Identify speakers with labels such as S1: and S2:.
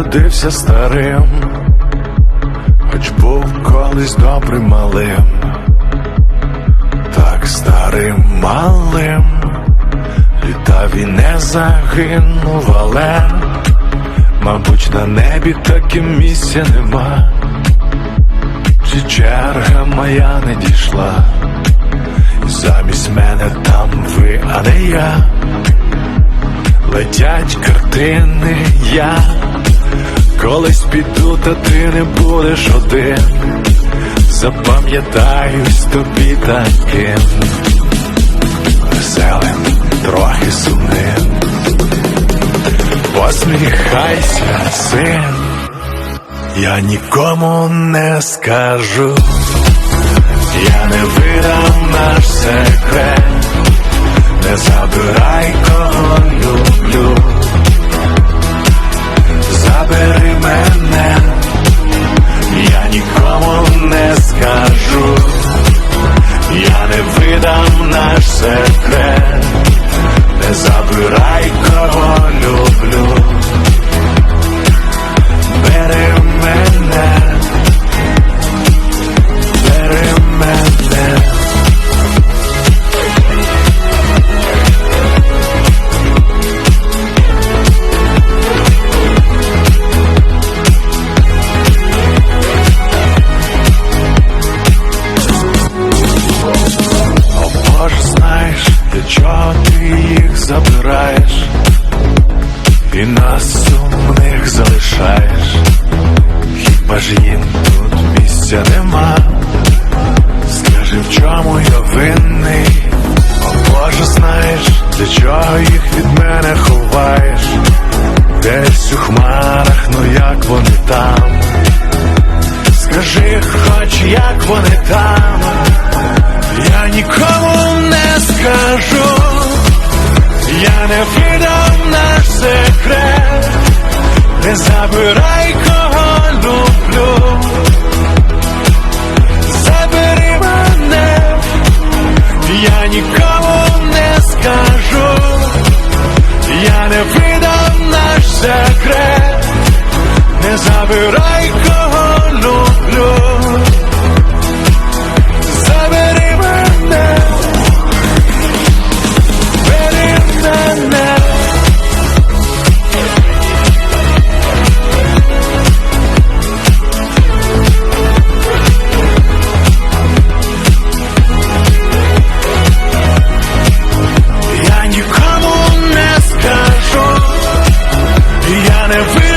S1: народився старим, хоч був колись добрим малим, так старим малим, літав і не загинув, але, мабуть, на небі таким місця нема, чи черга моя не дійшла, і замість мене там ви, а не я. Летять картини, я. Колись піду, та ти не будеш один. Запам'ятаюсь тобі таким. Веселим, трохи сумним. Посміхайся, син, я нікому не скажу, я не видам наш секрет. Не забирай, видам наш секрет, не забирай, кого люблю, їх забираєш і нас сумних залишаєш, хіба ж їм тут місця нема? Скажи, в чому я винний? О Боже, знаєш, для чого їх від мене ховаєш? Десь у хмарах, ну як вони там? Скажи, хоч як вони там? Забирай кого люблю Забери мене Бери мене Я нікому не скажу Я не вийду